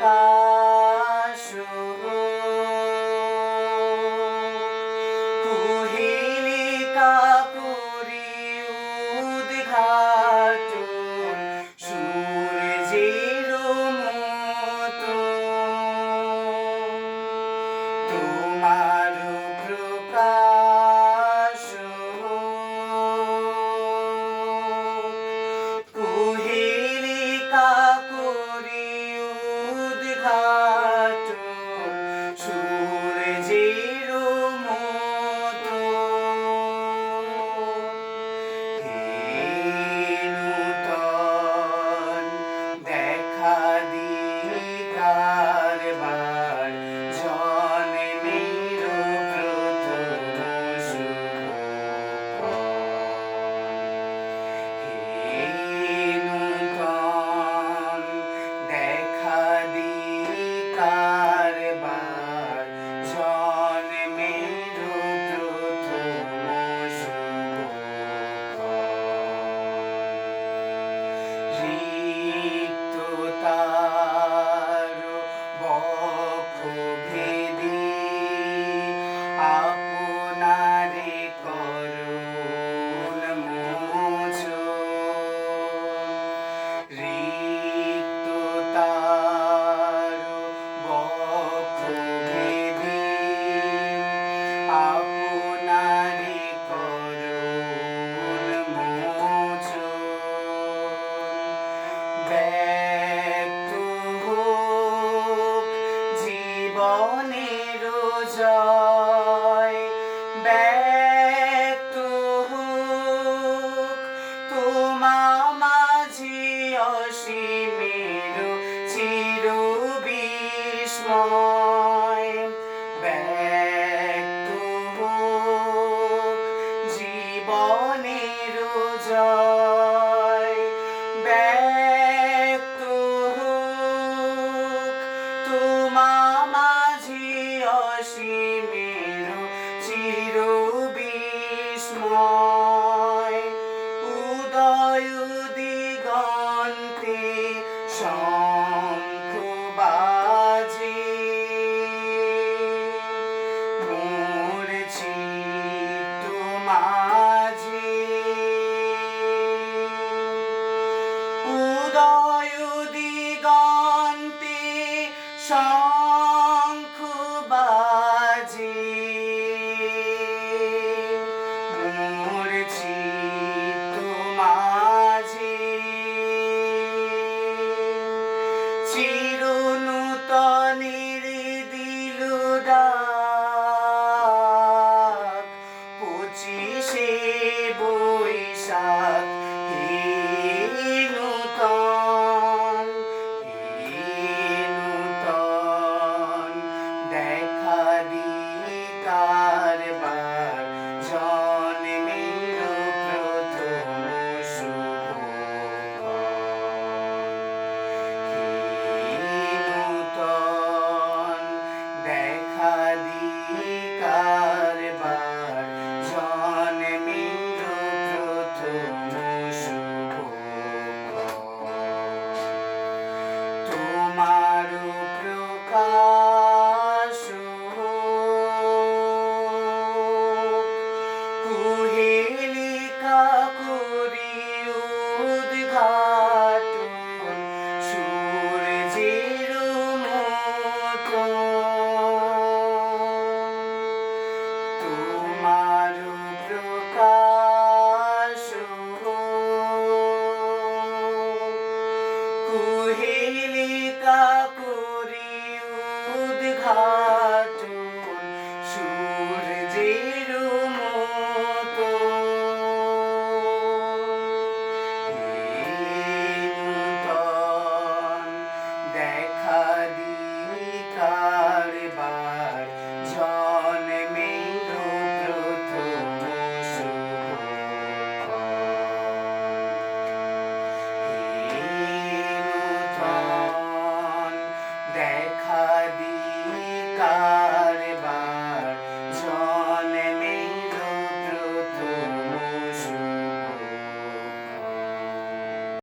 Bye. জীবনের জয়। ব্যক্ত তোমা মাঝি অসীমের চির বিস্ময় ব্যক্ত জীবনের